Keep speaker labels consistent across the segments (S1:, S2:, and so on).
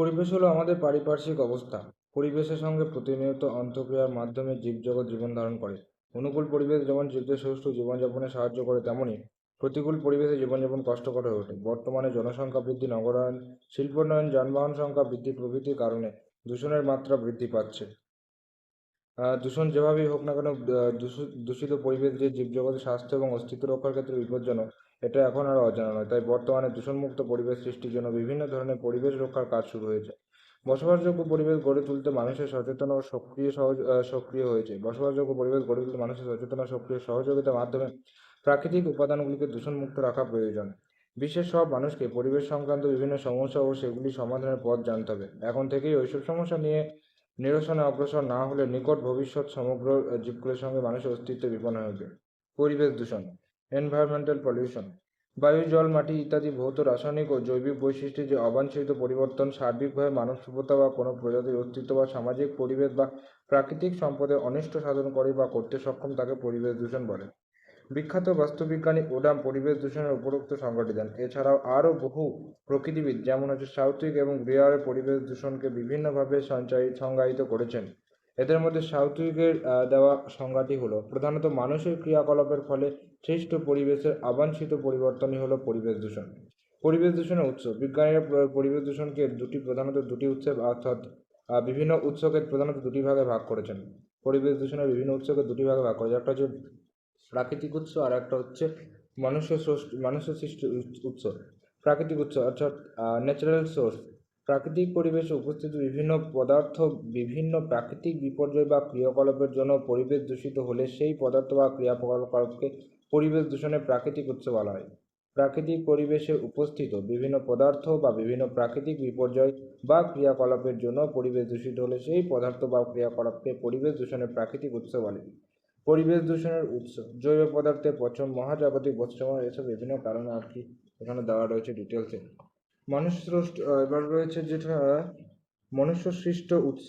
S1: পরিবেশ হলো আমাদের পারিপার্শ্বিক অবস্থা। পরিবেশের সঙ্গে প্রতিনিয়ত অন্তঃক্রিয়ার মাধ্যমে জীবজগৎ জীবন ধারণ করে। অনুকূল পরিবেশ যেমন জীবদের সুষ্ঠু জীবনযাপনে সাহায্য করে তেমনই প্রতিকূল পরিবেশে জীবনযাপন কষ্টকর হয়ে ওঠে। বর্তমানে জনসংখ্যা বৃদ্ধি, নগরায়ন, শিল্পোন্নয়ন, যানবাহন সংখ্যা বৃদ্ধি প্রভৃতির কারণে দূষণের মাত্রা বৃদ্ধি পাচ্ছে। দূষণ যেভাবেই হোক না কেন দূষিত পরিবেশ যে জীবজগতের স্বাস্থ্য এবং অস্তিত্ব রক্ষার ক্ষেত্রে বিপজ্জনক এটা এখন আর অজানা নয়। তাই বর্তমানে দূষণমুক্ত পরিবেশ সৃষ্টির জন্য বিভিন্ন ধরনের পরিবেশ রক্ষার কাজ শুরু হয়েছে। বসবাসযোগ্য পরিবেশ গড়ে তুলতে মানুষের সচেতন ও সক্রিয় সহজ সক্রিয় হয়েছে। বসবাসযোগ্য পরিবেশ গড়ে তুলতে মানুষের সচেতন ও সক্রিয় সহযোগিতার মাধ্যমে প্রাকৃতিক উপাদানগুলিকে দূষণমুক্ত রাখা প্রয়োজন। বিশ্বের সব মানুষকে পরিবেশ সংক্রান্ত বিভিন্ন সমস্যা ও সেগুলি সমাধানের পথ জানতে হবে। এখন থেকেই ওইসব সমস্যা নিয়ে নিরসনে অগ্রসর না হলে নিকট ভবিষ্যৎ সমগ্র আহ, জীবকুলের সঙ্গে মানুষের অস্তিত্ব বিপন্ন উঠবে। পরিবেশ দূষণ। এনভায়রনমেন্টাল পলিউশন বায়ু, জল, মাটি ইত্যাদি ভৌত, রাসায়নিক ও জৈবিক বৈশিষ্ট্যের যে অবাঞ্ছিত পরিবর্তন সার্বিকভাবে মানব সভ্যতা বা কোনো প্রজাতির অস্তিত্ব বা সামাজিক পরিবেশ বা প্রাকৃতিক সম্পদে অনিষ্ট সাধন করে বা করতে সক্ষম তাকে পরিবেশ দূষণ বলে। বিখ্যাত বাস্তুবিজ্ঞানী ওডাম পরিবেশ দূষণের উপরোক্ত সংজ্ঞাটি দেন। এছাড়াও আরও বহু প্রকৃতিবিদ, যেমন হচ্ছে সাউথউইক এবং ব্রিয়ারে পরিবেশ দূষণকে বিভিন্নভাবে সঞ্চায়ী সংজ্ঞায়িত করেছেন। এদের মধ্যে সাউথউইকের দেওয়া সংজ্ঞাটি হলো, প্রধানত মানুষের ক্রিয়াকলাপের ফলে সৃষ্ট পরিবেশের আবাঞ্ছিত পরিবর্তনই হলো পরিবেশ দূষণ। পরিবেশ দূষণের উৎস, বিজ্ঞানীরা পরিবেশ দূষণকে দুটি, প্রধানত দুটি উৎসে অর্থাৎ বিভিন্ন উৎসকে প্রধানত দুটি ভাগে ভাগ করেছেন। পরিবেশ দূষণের বিভিন্ন উৎসকে দুটি ভাগে ভাগ করেছে একটা হচ্ছে প্রাকৃতিক উৎস আর একটা হচ্ছে মানুষের সৃষ্ট মানুষ সৃষ্ট উৎস। প্রাকৃতিক উৎস অর্থাৎ ন্যাচারাল সোর্স প্রাকৃতিক পরিবেশে উপস্থিত বিভিন্ন পদার্থ, বিভিন্ন প্রাকৃতিক বিপর্যয় বা ক্রিয়াকলাপের জন্য পরিবেশ দূষিত হলে সেই পদার্থ বা ক্রিয়াকলাপকে পরিবেশ দূষণের প্রাকৃতিক উৎস বলা হয়। প্রাকৃতিক পরিবেশে উপস্থিত বিভিন্ন পদার্থ বা বিভিন্ন প্রাকৃতিক বিপর্যয় বা ক্রিয়াকলাপের জন্য পরিবেশ দূষিত হলে সেই পদার্থ বা ক্রিয়াকলাপকে পরিবেশ দূষণের প্রাকৃতিক উৎস বলে। পরিবেশ দূষণের উৎস, জৈব পদার্থের পচন, মহাজাগতিক বস্ত্রমা এসব বিভিন্ন কারণে আর কি এখানে দেওয়া রয়েছে ডিটেলসে মানুষ সৃষ্ট এবার রয়েছে যেটা মনুষ্য সৃষ্ট উৎস।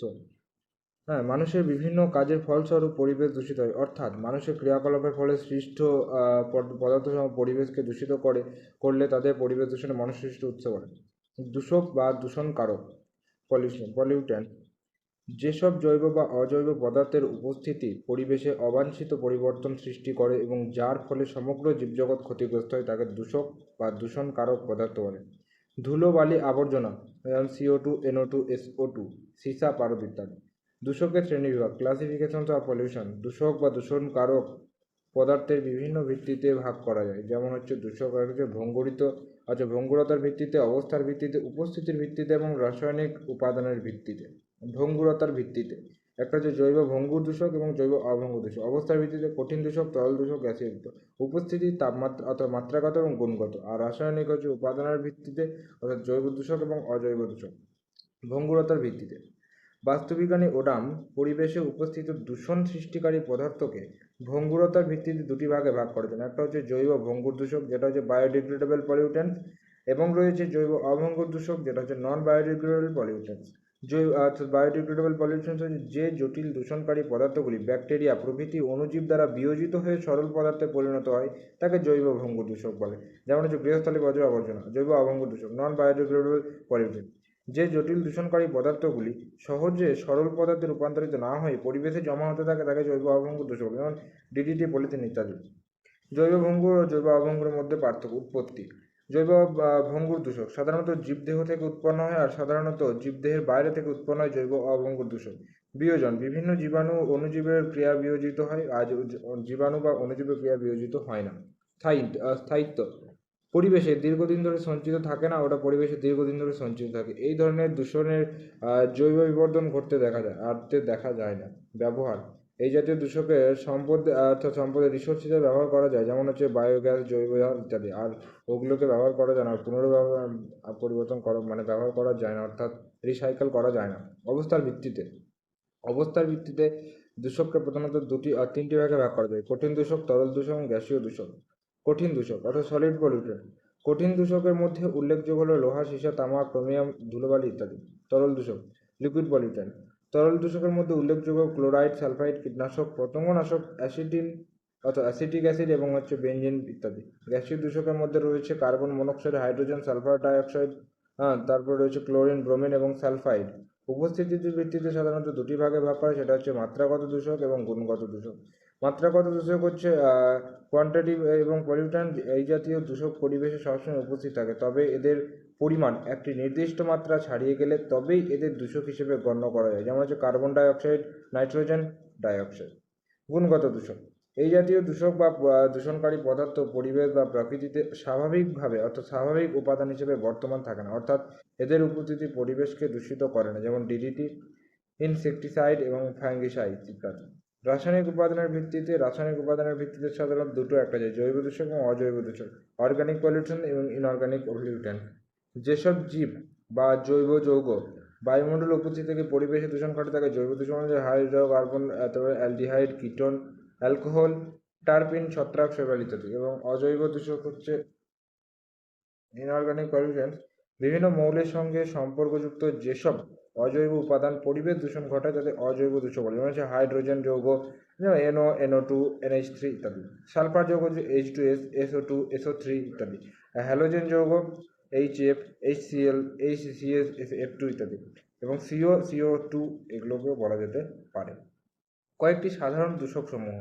S1: হ্যাঁ মানুষের বিভিন্ন কাজের ফলস্বরূপ পরিবেশ দূষিত হয়। অর্থাৎ মানুষের ক্রিয়াকলাপের ফলে সৃষ্ট পদার্থ পরিবেশকে দূষিত করে, করলে তাদের পরিবেশ দূষণে মানুষ সৃষ্ট উৎস বলে। দূষক বা দূষণকারক পলিউশন পলিউট্যান্ট যেসব জৈব বা অজৈব পদার্থের উপস্থিতি পরিবেশে অবাঞ্ছিত পরিবর্তন সৃষ্টি করে এবং যার ফলে সমগ্র জীবজগৎ ক্ষতিগ্রস্ত হয়, তাকে দূষক বা দূষণকারক পদার্থ বলে। ধুলো বালি আবর্জনা যেমন CO two NO two SO two, সীসা পারদ ইত্যাদি। দূষকের শ্রেণীবিভাগ ক্লাসিফিকেশন অফ পলিউশন দূষক বা দূষণকারক পদার্থের বিভিন্ন ভিত্তিতে ভাগ করা যায়। যেমন হচ্ছে দূষক হচ্ছে ভঙ্গুরিত আচ্ছা ভঙ্গুরতার ভিত্তিতে, অবস্থার ভিত্তিতে, উপস্থিতির ভিত্তিতে এবং রাসায়নিক উপাদানের ভিত্তিতে, ভঙ্গুরতার ভিত্তিতে। একটা হচ্ছে জৈব ভঙ্গুর দূষক এবং জৈব অভঙ্গুর দূষক। অবস্থার ভিত্তিতে কঠিন দূষক, তরল দূষক গ্যাসীয় উপস্থিতি, তাপমাত্রা অর্থাৎ মাত্রাগত এবং গুণগত। আর রাসায়নিক হচ্ছে উপাদানের ভিত্তিতে অর্থাৎ জৈব দূষক এবং অজৈব দূষক। ভঙ্গুরতার ভিত্তিতে। বাস্তুবিজ্ঞানী ওডাম পরিবেশে উপস্থিত দূষণ সৃষ্টিকারী পদার্থকে ভঙ্গুরতার ভিত্তিতে দুটি ভাগে ভাগ করেছেন। একটা হচ্ছে জৈব ভঙ্গুর দূষক, যেটা হচ্ছে বায়োডিগ্রেডেবল পলিউটেন্টস, এবং রয়েছে জৈব অভঙ্গুর দূষক, যেটা হচ্ছে নন বায়োডিগ্রেডেবল পলিউটেন্টস জৈব অর্থাৎ বায়োডিগ্রেডেবল পলিউশন যে জটিল দূষণকারী পদার্থগুলি ব্যাকটেরিয়া প্রভৃতি অণুজীব দ্বারা বিয়োজিত হয়ে সরল পদার্থে পরিণত হয়, তাকে জৈব ভঙ্গুর দূষক বলে। যেমন হচ্ছে গৃহস্থলী বজ্র আবর্জনা, জৈব অভঙ্গুর দূষক নন বায়োডিগ্রেডেবল পলিউটেন্ট যে জটিল দূষণকারী পদার্থগুলি সহজে সরল পদার্থে রূপান্তরিত না হয়ে পরিবেশে জমা হতে থাকে, তাকে জৈব অভঙ্গুর দূষক, যেমন ডিডিটি পলিথিন ইত্যাদি। জৈব ভঙ্গুর ও জৈব অভঙ্গুরের মধ্যে পার্থক্য, উৎপত্তি। জৈব ভঙ্গুর দূষক সাধারণত জীবদেহ থেকে উৎপন্ন হয় আর সাধারণত জীবদেহের বাইরে থেকে উৎপন্ন হয় জৈব অভঙ্গুর দূষক বিয়োজন, বিভিন্ন জীবাণু ও অণুজীবের ক্রিয়া বিয়োজিত হয় আর জীবাণু বা অণুজীবের ক্রিয়া বিয়োজিত হয় না। স্থায়ী স্থায়িত্ব, পরিবেশে দীর্ঘদিন ধরে সঞ্চিত থাকে না, ওটা পরিবেশে দীর্ঘদিন ধরে সঞ্চিত থাকে। এই ধরনের দূষণের জৈব বিবর্ধন ঘটতে দেখা যায় আরতে দেখা যায় না। ব্যবহার এই জাতীয় দূষকের সম্পদ অর্থাৎ সম্পদের রিসোর্স হিসেবে ব্যবহার করা যায়, যেমন হচ্ছে বায়োগ্যাস জৈব জার ইত্যাদি। আর ওগুলোকে ব্যবহার করা যায় না, পুনর্ব্যবহার পরিবর্তন করা মানে ব্যবহার করা যায় না, অর্থাৎ রিসাইকেল করা যায় না অবস্থার ভিত্তিতে। অবস্থার ভিত্তিতে দূষককে প্রধানত দুটি আর তিনটি ভাগে ভাগ করা যায়। কঠিন দূষক, তরল দূষক এবং গ্যাসীয় দূষক। কঠিন দূষক, অর্থাৎ সলিড পলিউটেন্ট কঠিন দূষকের মধ্যে উল্লেখযোগ্য হলো লোহা, সীসা, তামা, ক্রোমিয়াম, ধুলোবালি ইত্যাদি। তরল দূষক লিকুইড পলিউটেন্ট তরল দূষকের মধ্যে উল্লেখযোগ্য ক্লোরাইড, সালফাইড, কীটনাশক পতঙ্গনাশক অ্যাসিডিন, অর্থাৎ অ্যাসিটিক অ্যাসিড এবং হচ্ছে বেঞ্জিন ইত্যাদি। গ্যাসীয় দূষকের মধ্যে রয়েছে carbon monoxide, hydrogen, sulphur dioxide হ্যাঁ তারপর রয়েছে ক্লোরিন, ব্রোমিন এবং সালফাইড। উপস্থিতির ভিত্তিতে সাধারণত দুটি ভাগে ভাগ করে, সেটা হচ্ছে মাত্রাগত দূষক এবং গুণগত দূষক। মাত্রাগত দূষক হচ্ছে কোয়ান্টিটিভ এবং পলিউট্যান্ট এই জাতীয় দূষক পরিবেশে সবসময় উপস্থিত থাকে। তবে এদের পরিমাণ একটি নির্দিষ্ট মাত্রা ছাড়িয়ে গেলে তবেই এদের দূষক হিসেবে গণ্য করা যায়। যেমন হচ্ছে কার্বন ডাইঅক্সাইড নাইট্রোজেন ডাইঅক্সাইড গুণগত দূষক এই জাতীয় দূষক বা দূষণকারী পদার্থ পরিবেশ বা প্রকৃতিতে স্বাভাবিকভাবে অর্থাৎ স্বাভাবিক উপাদান হিসেবে বর্তমান থাকে না। অর্থাৎ এদের উপস্থিতি পরিবেশকে দূষিত করে না। যেমন ডিডিটি ইনসেকটিসাইড এবং ফ্যাঙ্গিসাইড ইত্যাদি। রাসায়নিক উপাদানের ভিত্তিতে, রাসায়নিক উপাদানের ভিত্তিতে সাধারণত দুটো একটা যায়, জৈব দূষক এবং অজৈব দূষক অর্গানিক পলিউশন এবং ইনঅর্গানিক পলিউট্যান্ট যেসব জীব বা জৈব যৌগ বায়ুমণ্ডল উপস্থিত থেকে পরিবেশে দূষণ ঘটে থাকে জৈব দূষণ হচ্ছে হাইড্রোকার্বন তারপরে অ্যালডিহাইড, কিটোন, অ্যালকোহল, টারপিন, ছত্রাক শৈবাল ইত্যাদি এবং অজৈব দূষক হচ্ছে ইনঅর্গানিক পলিউশন বিভিন্ন মৌলের সঙ্গে সম্পর্কযুক্ত যেসব অজৈব উপাদান পরিবেশ দূষণ ঘটায় তাদের অজৈব দূষক বলে, যেমন হচ্ছে হাইড্রোজেন যৌগ NO NO two NH three ইত্যাদি। সালফার যৌগ হচ্ছে H two S SO two SO three ইত্যাদি। হ্যালোজেন যৌগ H F H CL H CS F two ইত্যাদি। এবং সিও সিও টু এগুলোকেও বলা যেতে পারে। কয়েকটি সাধারণ দূষক সমূহ।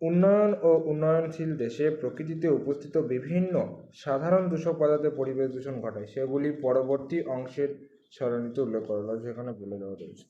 S1: উন্নয়ন ও উন্নয়নশীল দেশে প্রকৃতিতে উপস্থিত বিভিন্ন সাধারণ দূষক পদার্থে পরিবেশ দূষণ ঘটায়। সেগুলি পরবর্তী অংশের সরণিতে উল্লেখ করা হলো সেখানে বলে দেওয়া রয়েছে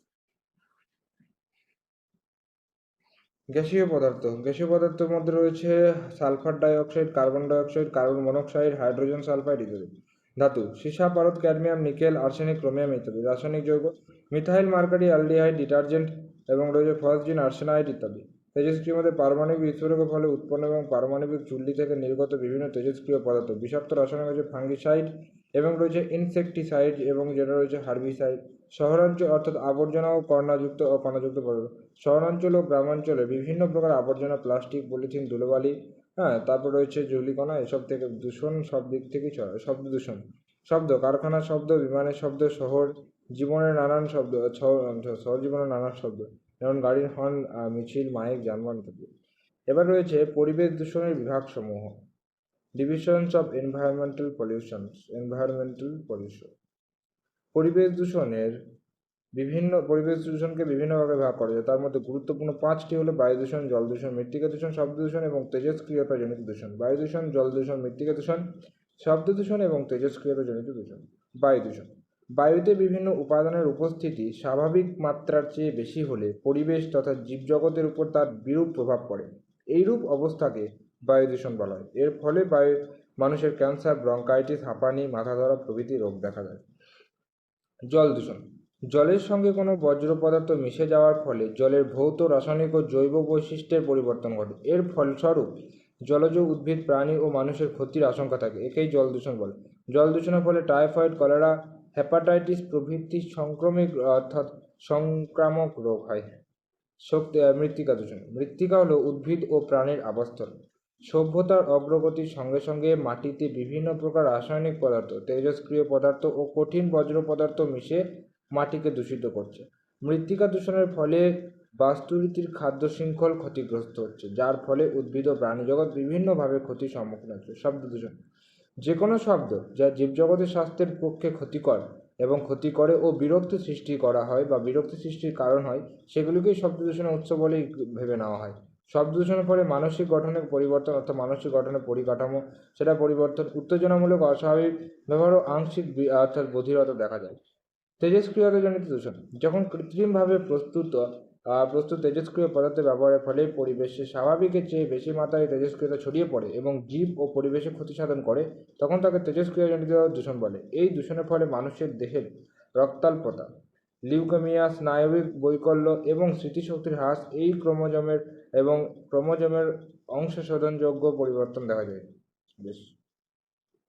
S1: গ্যাসীয় পদার্থ, গ্যাসীয় পদার্থের মধ্যে রয়েছে sulphur dioxide, carbon dioxide, carbon monoxide, hydrogen sulphide ইত্যাদি। ধাতু, সীসা পারদ ক্যাডমিয়াম, নিকেল, আর্সেনিক, ক্রোমিয়াম ইত্যাদি। রাসায়নিক যৌগ, মিথাইল, মার্কারি, অ্যালডিহাইড, ডিটারজেন্ট এবং রয়েছে ফসজিন আর্সেনাইড ইত্যাদি। তেজস্ক্রিয় মধ্যে পারমাণবিক বিস্ফোরকের ফলে উৎপন্ন এবং পারমাণবিক চুল্লি থেকে নির্গত বিভিন্ন তেজস্ক্রিয় পদার্থ। বিষাক্ত রাসায়নিক রয়েছে ফাঙ্গিসাইড এবং রয়েছে ইনসেকটিসাইড এবং যেটা রয়েছে হার্বিসাইড শহরাঞ্চল অর্থাৎ আবর্জনা ও কর্ণাযুক্ত ও কণাযুক্ত পদার্থ। শহরাঞ্চল ও গ্রামাঞ্চলে বিভিন্ন প্রকার আবর্জনা, প্লাস্টিক, পলিথিন, ধুলোবালি হ্যাঁ তারপর রয়েছে জুলিকণা, এসব থেকে দূষণ সব দিক থেকেই শব্দ দূষণ। শব্দ, কারখানার শব্দ, বিমানের শব্দ, শহর জীবনের নানান শব্দ শহর জীবনের নানান শব্দ, যেমন গাড়ির হর্ন মিছিল, মাইক, যানবাহন ইত্যাদি। এবার রয়েছে পরিবেশ দূষণের বিভাগসমূহ। Divisions of environmental pollutions environmental pollution পরিবেশ দূষণের বিভিন্ন, পরিবেশ দূষণকে বিভিন্নভাবে ভাগ করা যায়। তার মধ্যে গুরুত্বপূর্ণ পাঁচটি হলো বায়ু দূষণ, জল দূষণ, মৃত্তিকা দূষণ, শব্দ দূষণ এবং তেজস্ক্রিয়তা জনিত দূষণ। বায়ু দূষণ, জল দূষণ, মৃত্তিকা দূষণ, শব্দ দূষণ এবং তেজস্ক্রিয়তা জনিত দূষণ। বায়ু দূষণ। বায়ুতে বিভিন্ন উপাদানের উপস্থিতি স্বাভাবিক মাত্রার চেয়ে বেশি হলে পরিবেশ তথা জীবজগতের উপর তার বিরূপ প্রভাব পড়ে। এইরূপ অবস্থাকে বায়ু দূষণ বলা হয়। এর ফলে বায়ু, মানুষের ক্যান্সার, ব্রঙ্কাইটিস, হাঁপানি, মাথা ধরা প্রভৃতি রোগ দেখা যায় জল দূষণ। জলের সঙ্গে কোনো বজ্র পদার্থ মিশে যাওয়ার ফলে জলের ভৌত, রাসায়নিক ও জৈব বৈশিষ্ট্যের পরিবর্তন ঘটে। এর ফলস্বরূপ জলজ উদ্ভিদ, প্রাণী ও মানুষের ক্ষতির আশঙ্কা থাকে। একেই জল দূষণ বলে। জল দূষণের ফলে টাইফয়েড, কলেরা, হেপাটাইটিস প্রভৃতি সংক্রমিক, অর্থাৎ সংক্রামক রোগ হয়। শক্তি মৃত্তিকা দূষণ। মৃত্তিকা হলো উদ্ভিদ ও প্রাণীর আবাসস্থল। সভ্যতার অগ্রগতির সঙ্গে সঙ্গে মাটিতে বিভিন্ন প্রকার রাসায়নিক পদার্থ, তেজস্ক্রিয় পদার্থ ও কঠিন বজ্র পদার্থ মিশে মাটিকে দূষিত করছে। মৃত্তিকা দূষণের ফলে বাস্তুরীতির খাদ্য শৃঙ্খল ক্ষতিগ্রস্ত হচ্ছে, যার ফলে উদ্ভিদ ও প্রাণীজগৎ বিভিন্নভাবে ক্ষতির সম্মুখীন হচ্ছে। শব্দ দূষণ যে কোনো শব্দ যা জীবজগতের স্বাস্থ্যের পক্ষে ক্ষতিকর এবং ক্ষতি করে ও বিরক্তি সৃষ্টি করা হয় বা বিরক্তি সৃষ্টির কারণ হয়, সেগুলিকেই শব্দ দূষণের উৎস বলেই ভেবে নেওয়া হয়। শব্দ দূষণের ফলে মানসিক গঠনের পরিবর্তন অর্থাৎ মানসিক গঠনের পরিকাঠামো সেটা পরিবর্তন, উত্তেজনামূলক, অস্বাভাবিক ব্যবহার ও আংশিক অর্থাৎ বধিরতা দেখা যায়। তেজস্ক্রিয়তাজনিত দূষণ। যখন কৃত্রিমভাবে প্রস্তুত প্রস্তুত তেজস্ক্রিয় পদার্থের ব্যবহারের ফলে পরিবেশে স্বাভাবিকের চেয়ে বেশি মাত্রায় তেজস্ক্রিয়তা ছড়িয়ে পড়ে এবং জীব ও পরিবেশে ক্ষতি সাধন করে, তখন তাকে তেজস্ক্রিয়জনিত দূষণ বলে। এই দূষণের ফলে মানুষের দেহের রক্তাল্পতা, লিউকেমিয়া, স্নায়বিক বৈকল্য এবং স্মৃতিশক্তির হ্রাস এই ক্রোমোজোমের এবং ক্রোমোজোমের অংশ শোধনযোগ্য পরিবর্তন দেখা যায়। বেশ।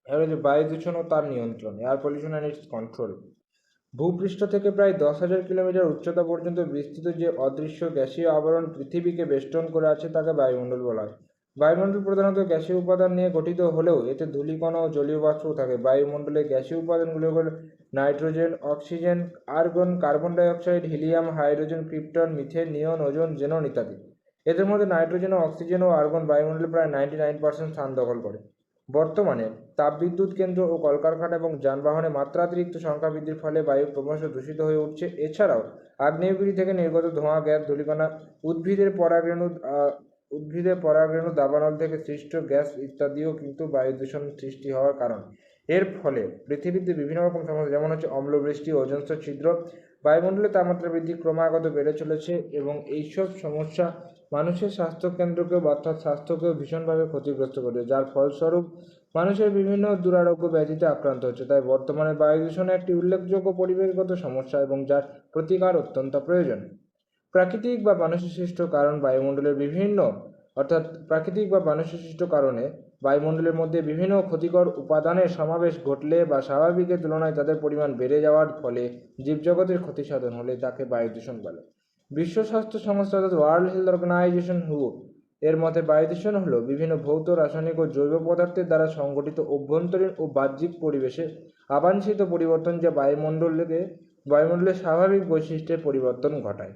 S1: এবার হচ্ছে বায়ু দূষণ ও তার নিয়ন্ত্রণ air pollution and its control ভূপৃষ্ঠ থেকে প্রায় দশ হাজার কিলোমিটার উচ্চতা পর্যন্ত বিস্তৃত যে অদৃশ্য গ্যাসীয় আবরণ পৃথিবীকে বেষ্টন করে আছে তাকে বায়ুমণ্ডল বলা হয়। বায়ুমণ্ডল প্রধানত গ্যাসীয় উপাদান নিয়ে গঠিত হলেও এতে ধূলিকণা ও জলীয় বাষ্পও থাকে। বায়ুমণ্ডলে গ্যাসীয় উপাদানগুলো হল nitrogen, oxygen, argon, carbon dioxide helium, hydrogen, krypton, methane neon ozone, xenon ইত্যাদি। এদের মধ্যে নাইট্রোজেন ও অক্সিজেন ও আর্গন বায়ুমণ্ডলে প্রায় নাইনটি নাইন পার্সেন্ট স্থান দখল করে। বর্তমানে তাপবিদ্যুৎ কেন্দ্র ও কলকারখানা এবং যানবাহনে মাত্রাতিরিক্ত সংখ্যা বৃদ্ধির ফলে বায়ু ক্রমশ দূষিত হয়ে উঠছে। এছাড়াও আগ্নেয়গিরি থেকে নির্গত ধোঁয়া, গ্যাস, ধূলিকণা, উদ্ভিদের পরাগরেণু উদ্ভিদের পরাগরেণু, দাবানল থেকে সৃষ্ট গ্যাস ইত্যাদিও কিন্তু বায়ু দূষণ সৃষ্টি হওয়ার কারণ। এর ফলে পৃথিবীতে বিভিন্ন রকম সমস্যা, যেমন হচ্ছে অম্লবৃষ্টি, ওজন ছিদ্র বায়ুমণ্ডলের তাপমাত্রা বৃদ্ধি ক্রমাগত বেড়ে চলেছে এবং এইসব সমস্যা মানুষের স্বাস্থ্যকেন্দ্রকেও অর্থাৎ স্বাস্থ্যকেও ভীষণভাবে ক্ষতিগ্রস্ত করে যার ফলস্বরূপ মানুষের বিভিন্ন দুরারোগ্য ব্যাধিতে আক্রান্ত হচ্ছে। তাই বর্তমানে বায়ু দূষণ একটি উল্লেখযোগ্য পরিবেশগত সমস্যা এবং যার প্রতিকার অত্যন্ত প্রয়োজন। প্রাকৃতিক বা মানুষসৃষ্ট কারণ বায়ুমণ্ডলের বিভিন্ন, অর্থাৎ প্রাকৃতিক বা মানুষসৃষ্ট কারণে বায়ুমণ্ডলের মধ্যে বিভিন্ন ক্ষতিকর উপাদানের সমাবেশ ঘটলে বা স্বাভাবিকের তুলনায় তাদের পরিমাণ বেড়ে যাওয়ার ফলে জীবজগতের ক্ষতি সাধন হলে তাকে বায়ু দূষণ বলে। বিশ্ব স্বাস্থ্য সংস্থা অর্থাৎ ওয়ার্ল্ড হেলথ অর্গানাইজেশন হু এর মতে বায়ু দূষণ হল বিভিন্ন ভৌত, রাসায়নিক ও জৈব পদার্থের দ্বারা সংগঠিত অভ্যন্তরীণ ও বাহ্যিক পরিবেশে আবাঞ্ছিত পরিবর্তন যা বায়ুমণ্ডলকে বায়ুমণ্ডলের স্বাভাবিক বৈশিষ্ট্যের পরিবর্তন ঘটায়।